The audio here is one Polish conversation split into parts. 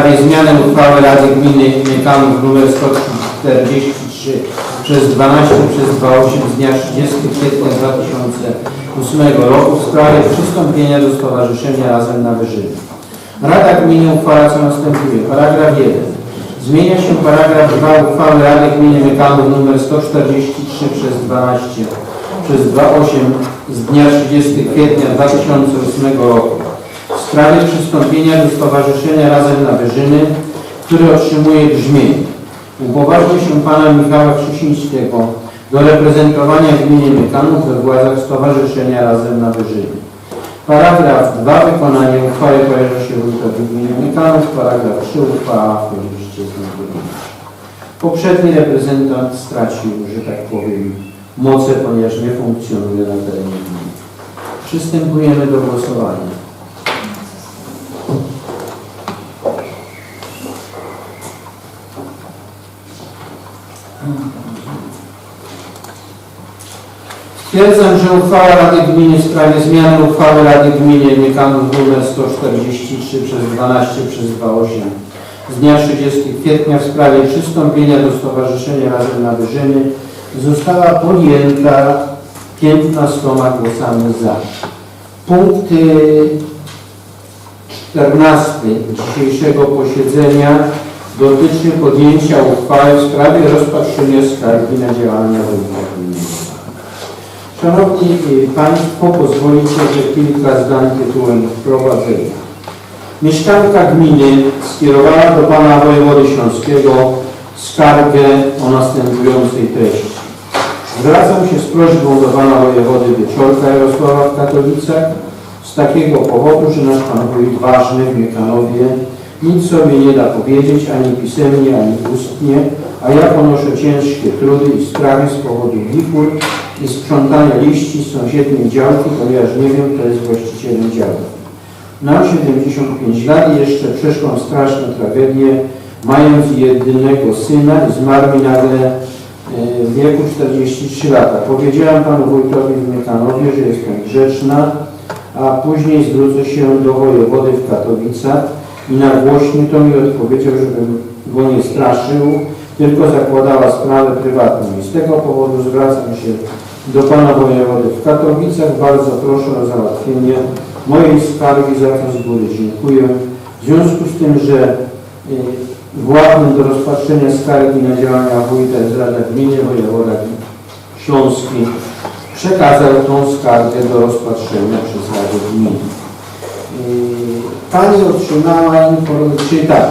sprawie zmiany uchwały Rady Gminy Miekanów nr 143 przez 12 przez 28 z dnia 30 kwietnia 2008 roku w sprawie przystąpienia do Stowarzyszenia Razem na Wyżyny. Rada Gminy uchwala co następuje. Paragraf 1. Zmienia się paragraf 2 uchwały Rady Gminy Miekanów nr 143 przez 12 przez 28 z dnia 30 kwietnia 2008 roku w sprawie przystąpienia do Stowarzyszenia Razem na Wyżyny, które otrzymuje brzmienie. Upoważnia się Pana Michała Krzysińskiego do reprezentowania gminy Miekanów we władzach Stowarzyszenia Razem na Wyżyny. Paragraf 2. Wykonanie uchwały powierza się wójtowi gminy Miekanów. Paragraf 3. Uchwała wchodzi w życie z dniem podjęcia. Poprzedni reprezentant stracił, że tak powiem, moce, ponieważ nie funkcjonuje na terenie gminy. Przystępujemy do głosowania. Stwierdzam, że uchwała Rady Gminy w sprawie zmiany uchwały Rady Gminy Miekanów nr 143 przez 12 przez 28 z dnia 30 kwietnia w sprawie przystąpienia do Stowarzyszenia Razem na Wyżyny została podjęta 15 głosami za. Punkt y, 14 dzisiejszego posiedzenia dotyczy podjęcia uchwały w sprawie rozpatrzenia skargi na działania gminy. Szanowni y, Państwo, pozwolicie, że kilka zdań tytułem wprowadzenia. Mieszkanka gminy skierowała do Pana Wojewody Śląskiego skargę o następującej treści. Zwracam się z prośbą do Pana Wojewody Wieczorka Jarosława w Katowicach z takiego powodu, że nasz Pan Wójt ważny w Miekanowie nic sobie nie da powiedzieć ani pisemnie, ani ustnie, a ja ponoszę ciężkie trudy i strawy z powodu wichur i sprzątania liści z sąsiedniej działki, ponieważ nie wiem, kto jest właścicielem działki. Mam 75 lat i jeszcze przeszłam straszną tragedię, mając jedynego syna i zmarł mi nagle e, w wieku 43 lata. Powiedziałam panu wójtowi w Miekanowie, że jestem grzeczna, a później zwrócę się do wojewody w Katowicach i nagłośnił to mi odpowiedział, żebym go nie straszył, tylko zakładała sprawę prywatną. I z tego powodu zwracam się do pana wojewody w Katowicach. Bardzo proszę o załatwienie mojej skargi, za co z góry dziękuję. W związku z tym, że y, władnym do rozpatrzenia skargi na działania wójta jest Rada Gminy, wojewoda Śląski przekazał tą skargę do rozpatrzenia przez Radę Gminy. Y, Pani otrzymała informację, tak,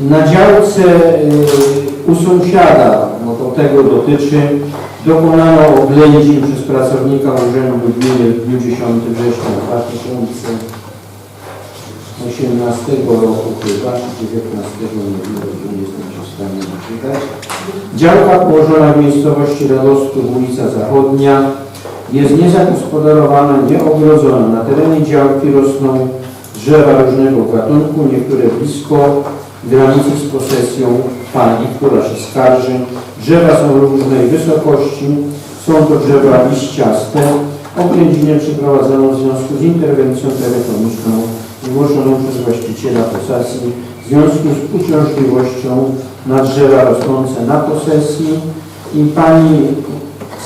na działce y, u sąsiada, to tego dotyczy, dokonano oględzin przez pracownika Urzędu Gminy w dniu 10 września 2018 roku chyba, czy 19, nie wiem, nie jestem w stanie wyczytać. Działka położona w miejscowości Radostów, ulica Zachodnia, jest niezagospodarowana, nieogrodzona. Na terenie działki rosną drzewa różnego gatunku, niektóre blisko granicy z posesją pani, która się skarży. Drzewa są różnej wysokości, są to drzewa liściaste. Oględzinę przeprowadzono w związku z interwencją telefoniczną zgłoszoną przez właściciela posesji w związku z uciążliwością na drzewa rosnące na posesji i pani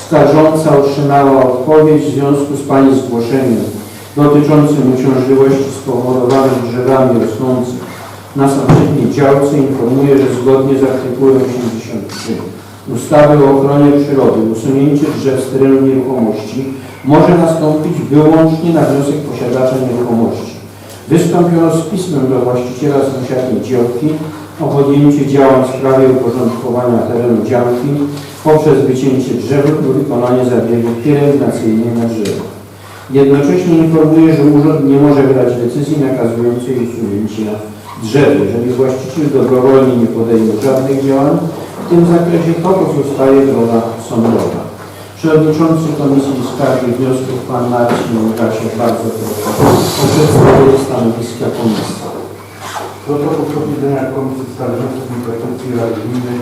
skarżąca otrzymała odpowiedź w związku z pani zgłoszeniem dotyczącym uciążliwości spowodowanych drzewami rosnących na sąsiedniej działce informuje, że zgodnie z artykułem 83 ustawy o ochronie przyrody usunięcie drzew z terenu nieruchomości może nastąpić wyłącznie na wniosek posiadacza nieruchomości. Wystąpiono z pismem do właściciela sąsiedniej działki o podjęcie działań w sprawie uporządkowania terenu działki poprzez wycięcie drzew lub wykonanie zabiegu pielęgnacyjnej na drzewo. Jednocześnie informuje, że urząd nie może wydać decyzji nakazującej usunięcie drzew. Jeżeli właściciel dobrowolnie nie podejmie żadnych działań w tym zakresie, to pozostaje droga sądowa. Przewodniczący Komisji Skargi i Wniosków Pan Marcin Łukasiak bardzo proszę o przedstawienie stanowiska Komisji. Protokół posiedzenia Komisji Skargi i Petycji Rady Gminy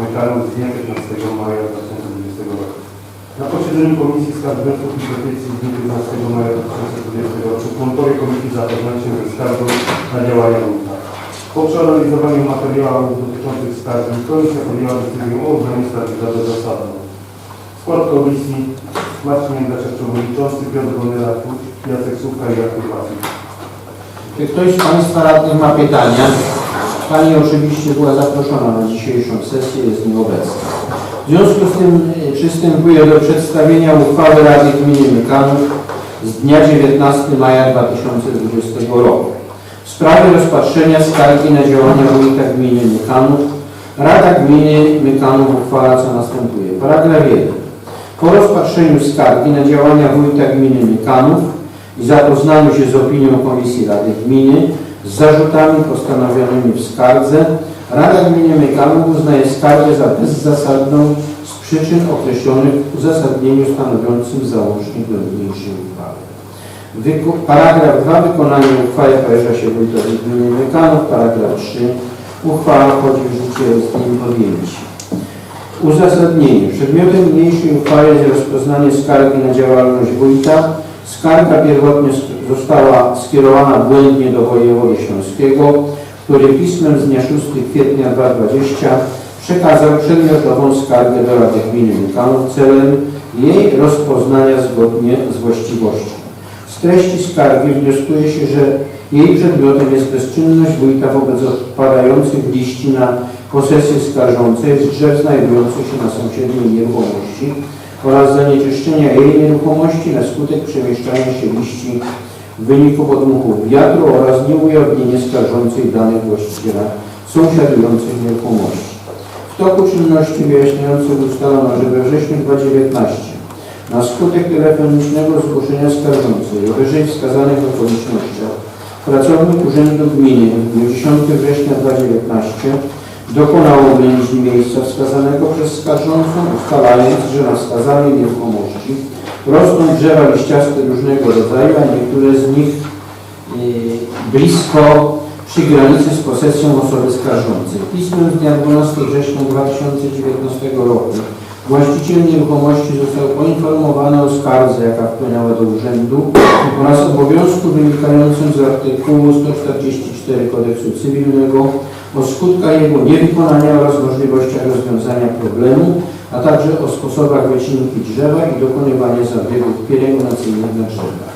Miekanów z dnia 15 maja 2020 roku. Na posiedzeniu Komisji Skarg Wniosków i Petycji z dnia 15 maja 2020 roku członkowie Komisji zapoznali się ze skargą na działania. Po przeanalizowaniu materiałów dotyczących skargi komisja podjęła decyzję o uznaniu skargi za bezzasadną. Skład komisji Marcin Jędraszek przewodniczący, Piotr Bonera, Jacek Słupka i Artur Pasik. Czy ktoś z Państwa radnych ma pytania? Pani oczywiście była zaproszona na dzisiejszą sesję, jest nieobecna. W związku z tym e, przystępuję do przedstawienia uchwały Rady Gminy Mykanów z dnia 19 maja 2020 roku. W sprawie rozpatrzenia skargi na działania wójta gminy Mykanów Rada Gminy Mykanów uchwala co następuje. Paragraf 1. Po rozpatrzeniu skargi na działania wójta gminy Mykanów i zapoznaniu się z opinią Komisji Rady Gminy z zarzutami postanowionymi w skardze, Rada Gminy Mykanów uznaje skargę za bezzasadną z przyczyn określonych w uzasadnieniu stanowiącym załącznik do niniejszej uchwały. Paragraf 2. Wykonanie uchwały powierza się wójtowi gminy Mykanów. Paragraf 3. Uchwała wchodzi w życie z dniem podjęcia. Uzasadnienie. Przedmiotem niniejszej uchwały jest rozpoznanie skargi na działalność wójta. Skarga pierwotnie została skierowana błędnie do wojewody śląskiego, który pismem z dnia 6 kwietnia 2020 przekazał przedmiotową skargę do Rady Gminy Mykanów celem jej rozpoznania zgodnie z właściwością. Z treści skargi wnioskuje się, że jej przedmiotem jest bezczynność wójta wobec odpadających liści na posesję skarżącej z drzew znajdujących się na sąsiedniej nieruchomości oraz zanieczyszczenia jej nieruchomości na skutek przemieszczania się liści w wyniku podmuchów wiatru oraz nieujawnienie skarżącej danych właściciela sąsiadujących nieruchomości. W toku czynności wyjaśniających ustalono, że we wrześniu 2019 na skutek telefonicznego zgłoszenia skarżącej o wyżej wskazanych okolicznościach pracownik Urzędu Gminy w dniu 10 września 2019 dokonał oględzin miejsca wskazanego przez skarżącą, ustalając, że na wskazanej nieruchomości rosną drzewa liściaste różnego rodzaju, a niektóre z nich yy, blisko przy granicy z posesją osoby skarżącej. Pismem z dnia 12 września 2019 roku właściciel nieruchomości został poinformowany o skardze, jaka wpłynęła do urzędu oraz obowiązku wynikającym z artykułu 144 Kodeksu Cywilnego o skutkach jego niewykonania oraz możliwościach rozwiązania problemu, a także o sposobach wycinki drzewa i dokonywania zabiegów pielęgnacyjnych na drzewach.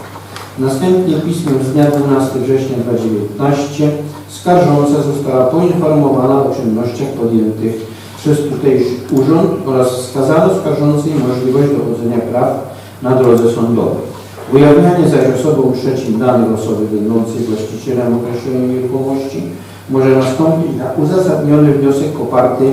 Następnie pismem z dnia 12 września 2019 skarżąca została poinformowana o czynnościach podjętych przez tutejszy urząd oraz wskazano skarżącej możliwość dochodzenia praw na drodze sądowej. Ujawnianie zaś osobom trzecim danych osoby będącej właścicielem określonej nieruchomości może nastąpić na uzasadniony wniosek poparty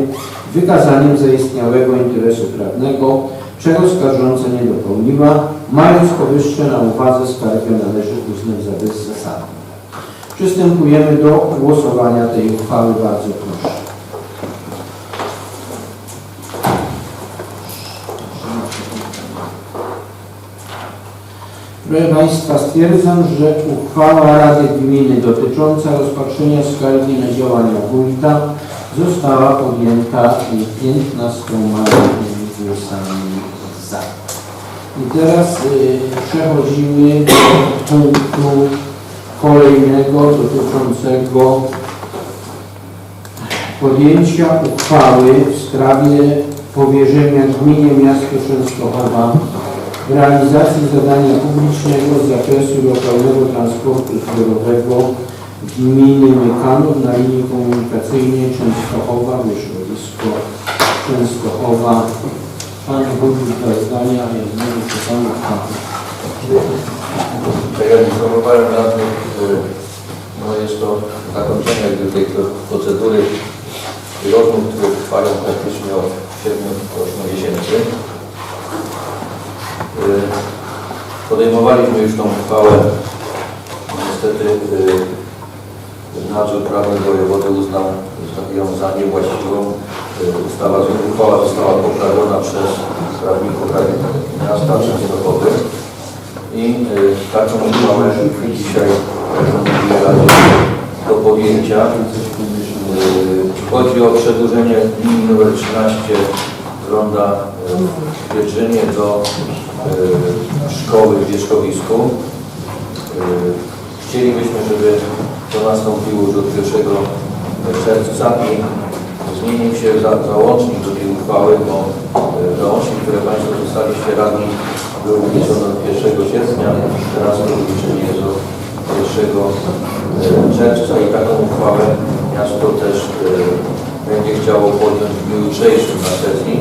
wykazaniem zaistniałego interesu prawnego, czego skarżąca nie dopełniła, mając powyższe na uwadze skargę należy uznać za bezzasadną. Przystępujemy do głosowania tej uchwały. Bardzo proszę. Proszę Państwa, stwierdzam, że uchwała Rady Gminy dotycząca rozpatrzenia skargi na działania wójta została podjęta 15 głosami za. I teraz y, przechodzimy do punktu kolejnego dotyczącego podjęcia uchwały w sprawie powierzenia gminie miasto Częstochowa realizacji zadania publicznego z zakresu lokalnego transportu zbiorowego gminy Mykanów na linii komunikacyjnej Częstochowa, Wyszowisko, Częstochowa. Pan Wójt dla zdania, ja znowu uchwałę. Tak jak informowałem radnych, y, no jest to zakończenie tej procedury rozmów, które trwają praktycznie od 7-8 miesięcy. Y, Podejmowaliśmy już tą uchwałę. Niestety y, nadzór prawny wojewody uznał ją za niewłaściwą. Y, Ustawa, uchwała została poprawiona przez prawników Rady Miasta Częstochowy. I y, taką uchwałę dzisiaj do podjęcia. Y, Chodzi o przedłużenie linii nr 13 z ronda w Wietrzynie do szkoły w Wierzchowisku. Chcielibyśmy, żeby to nastąpiło już od 1 czerwcami zmienił się za, załącznik do tej uchwały, bo e, załącznik, które Państwo dostaliście radni, był wliczony od 1 sierpnia, teraz to wliczenie jest od 1 e, czerwca i taką uchwałę miasto też e, będzie chciało podjąć w dniu jutrzejszym na sesji.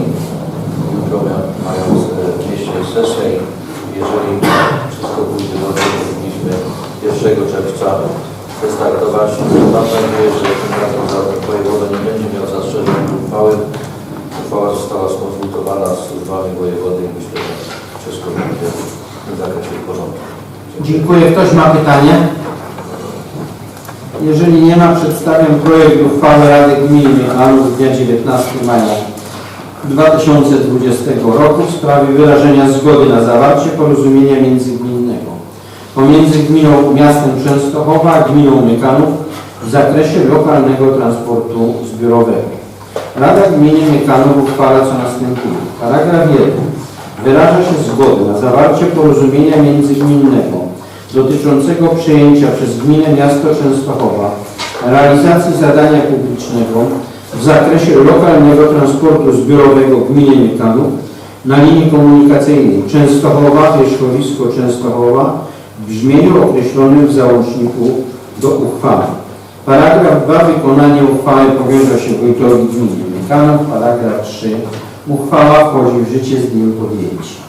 Jutro e, w mieście sesję i jeżeli wszystko pójdzie dobrze, powinniśmy 1 czerwca wystartować. Mam nadzieję, że tym razem za wojewoda nie będzie miał zastrzeżeń do uchwały. Uchwała została skonsultowana z służbami wojewody i myślę, że wszystko będzie w tym zakresie w porządku. Dziękuję. Ktoś ma pytanie? Jeżeli nie ma, przedstawiam projekt uchwały Rady Gminy Mielanów z dnia 19 maja 2020 roku w sprawie wyrażenia zgody na zawarcie porozumienia międzygminnego pomiędzy gminą miastem Częstochowa a gminą Mykanów w zakresie lokalnego transportu zbiorowego. Rada Gminy Mykanów uchwala co następuje. Paragraf 1. Wyraża się zgodę na zawarcie porozumienia międzygminnego dotyczącego przejęcia przez gminę miasto Częstochowa realizacji zadania publicznego w zakresie lokalnego transportu zbiorowego gminy Mykanów na linii komunikacyjnej Częstochowa, Wierzchowisko Częstochowa w brzmieniu określonym w załączniku do uchwały. Paragraf 2. Wykonanie uchwały powierza się wójtowi gminy Mykanów. Paragraf 3. Uchwała wchodzi w życie z dniem podjęcia.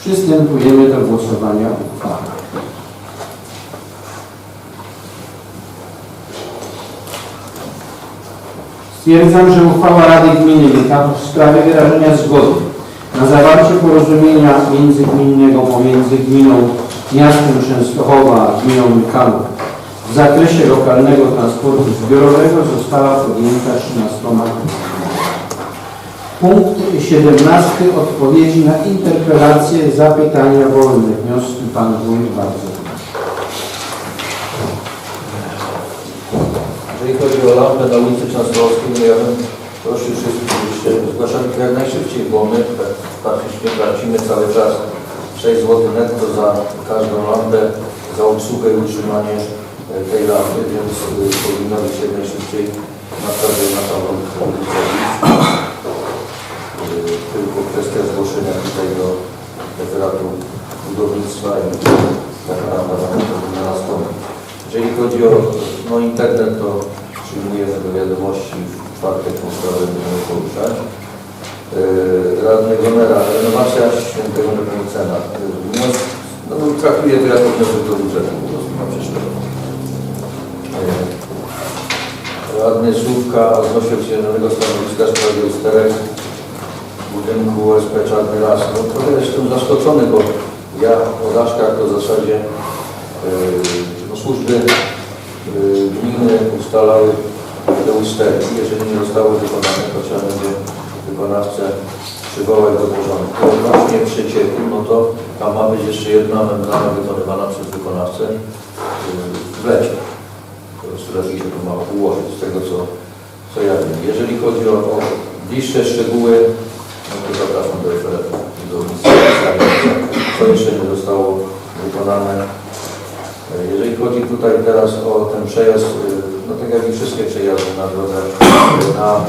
Przystępujemy do głosowania uchwały. Stwierdzam, że uchwała Rady Gminy Mykanów w sprawie wyrażenia zgody na zawarcie porozumienia międzygminnego pomiędzy gminą miastem Częstochowa gminą Mykanów w zakresie lokalnego transportu zbiorowego została podjęta 13 głosami. Punkt 17. Odpowiedzi na interpelacje, zapytania wolne. Wnioski Pan Wójt bardzo. Jeżeli chodzi o lampę na ulicy Częstochowskiej, no ja bym prosił wszystkich, żebyście zgłaszali jak najszybciej, bo my faktycznie tracimy cały czas 6 zł netto za każdą lampę, za obsługę i utrzymanie e, tej lampy, więc e, powinno być jak najszybciej naprawdę na iść. E, Tylko kwestia zgłoszenia tutaj do referatu budownictwa i taka lampa powinna nastąpić. Jeżeli chodzi o no, internet, to przyjmujemy do wiadomości w czwartek tą sprawę będziemy poruszać. Yy, Radny Gonera, renowacja świętego Nepomucena. No, no, traktuję to jako wniosek do budżetu, po prostu na przyszłe. rok. Yy, Radny Słówka odnosi odświeżonego stanowiska w sprawie usterek budynku OSP Czarny Las. No trochę jestem zaskoczony, bo ja o daszkach to w zasadzie yy, no, służby yy, gminy ustalały te usterki. Jeżeli nie zostały wykonane, to trzeba będzie wykonawcę przywołać do porządku. Odnośnie przecieku, no to tam ma być jeszcze jedna membrana wykonywana przez wykonawcę yy, w lecie. Prostu lepiej się to ma ułożyć z tego, co, co ja wiem. Jeżeli chodzi o, o bliższe szczegóły, no to zapraszam do referatu do co jeszcze nie zostało wykonane. Jeżeli chodzi tutaj teraz o ten przejazd, y, no tak jak i wszystkie przejazdy na drodze na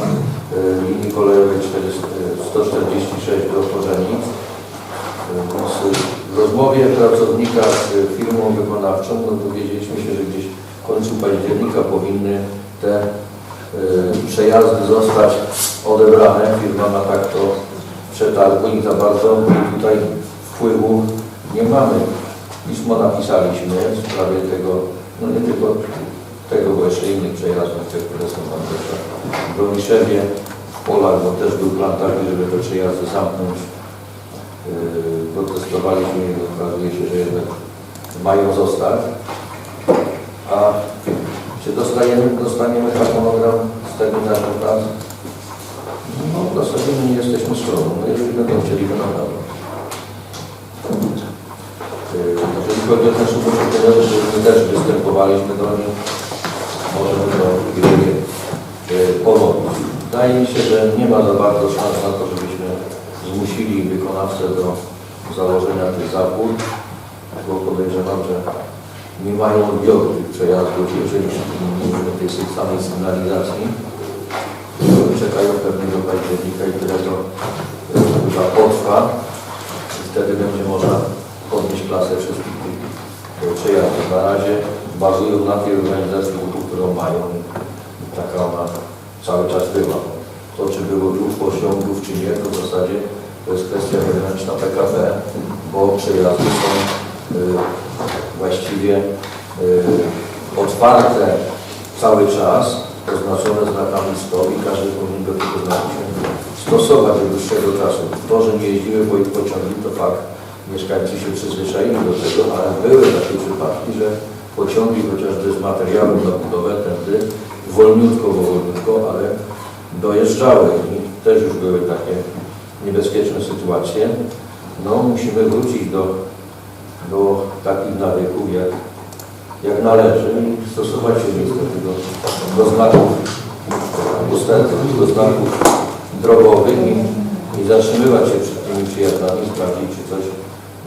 kolejowej 40, y, 146 do Korzenic, y, więc y, w rozmowie pracownika z firmą wykonawczą no dowiedzieliśmy się, że gdzieś w końcu października powinny te y, przejazdy zostać odebrane. Firma ma tak to przetargu i za bardzo tutaj wpływu nie mamy. Pismo napisaliśmy w sprawie tego, no nie tylko tego, jeszcze innych przejazdów, te, które są tam też w Broniszewie, w Polach, bo też był plan taki, żeby te przejazdy zamknąć. Yy, protestowaliśmy i okazuje się, że jednak mają zostać. A czy dostajemy, dostaniemy harmonogram z terminarzem prac? No w zasadzie nie jesteśmy stroną, no jeżeli będą chcieli, to naprawdę. O ten słupek pieniądze, to my też występowaliśmy do nich, możemy to chwilę powolić. Wydaje mi się, że nie ma za bardzo szans na to, żebyśmy zmusili wykonawcę do założenia tych zapór, bo podejrzewam, że nie mają odbioru tych przejazdów, jeżeli będziemy tej samej sygnalizacji. Czekają pewnego października i tyle to e, chyba potrwa. Wtedy będzie można klasę wszystkich tych przejazdów. Na razie bazują na tej organizacji ruchu, którą mają. Taka ona cały czas była. To, czy było dróg osiągów, czy nie, to w zasadzie to jest kwestia wewnętrzna PKP, bo przejazdy są y, właściwie y, otwarte cały czas, oznaczone znakami i każdy powinien do tego znaku się stosować do dłuższego czasu. To, że nie jeździły po- pociągi, to fakt. Mieszkańcy się przyzwyczaili do tego, ale były takie przypadki, że pociągi chociażby z materiału na budowę tędy wolniutko, wolniutko, ale dojeżdżały i też już były takie niebezpieczne sytuacje. No musimy wrócić do, do takich nawyków jak, jak należy i stosować się niestety do, do znaków ustępów, do znaków drogowych i, i zatrzymywać się przed tymi przyjazdami, sprawdzić czy coś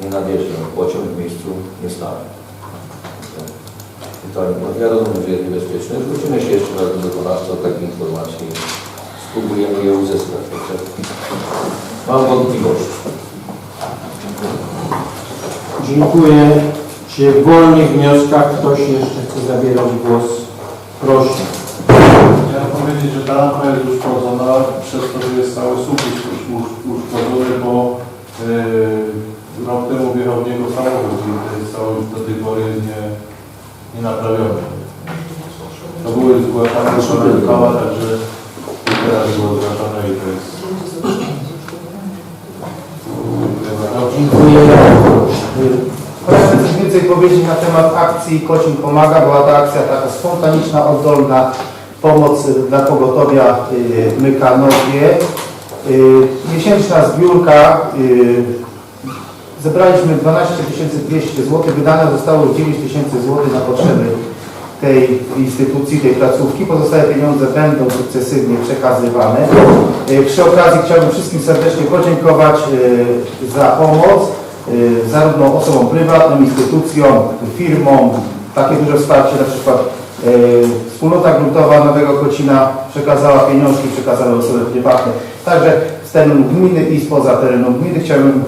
nie nadjeżdża. Pociąg w miejscu nie stanie. I to, no, ja rozumiem, że jest niebezpieczne. Zwrócimy się jeszcze raz do wykonawcy o takie informacje i spróbujemy je uzyskać. Mam wątpliwości. Dziękuję. Czy w wolnych wnioskach ktoś jeszcze chce zabierać głos? Proszę. Chciałem powiedzieć, że ta lampa jest uszkodzona przez to, że jest cały sufit usz- usz- uszkodzony, bo yy, rok temu wjechał w niego samochód i to jest cały do tej pory nie, nie naprawiony. To były zgłaszane do Szanownika, także teraz było zgłaszane i to jest... Dziękuję bardzo. Dziękuję. Proszę coś więcej powiedzieć na temat akcji Kocin Pomaga. Była to akcja taka spontaniczna, oddolna, pomoc y, dla pogotowia y, Mykanowie. Y, Miesięczna zbiórka. Zebraliśmy 12 200 zł, wydane zostało 9 tysięcy zł na potrzeby tej instytucji, tej placówki. Pozostałe pieniądze będą sukcesywnie przekazywane. Y, Przy okazji chciałbym wszystkim serdecznie podziękować y, za pomoc, y, zarówno osobom prywatnym, instytucjom, firmom. Takie duże wsparcie, na przykład Wspólnota Gruntowa Nowego Kocina przekazała pieniążki, przekazały osoby prywatne. Także z terenu gminy i spoza terenu gminy chciałbym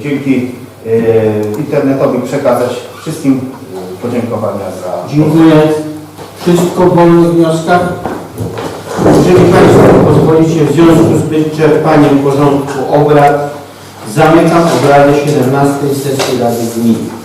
dzięki y, internetowi przekazać wszystkim podziękowania za Dziękuję. Wszystko wolnych wnioskach? Jeżeli Państwo pozwolicie, w związku z wyczerpaniem porządku obrad, zamykam obrady 17 sesji Rady Gminy.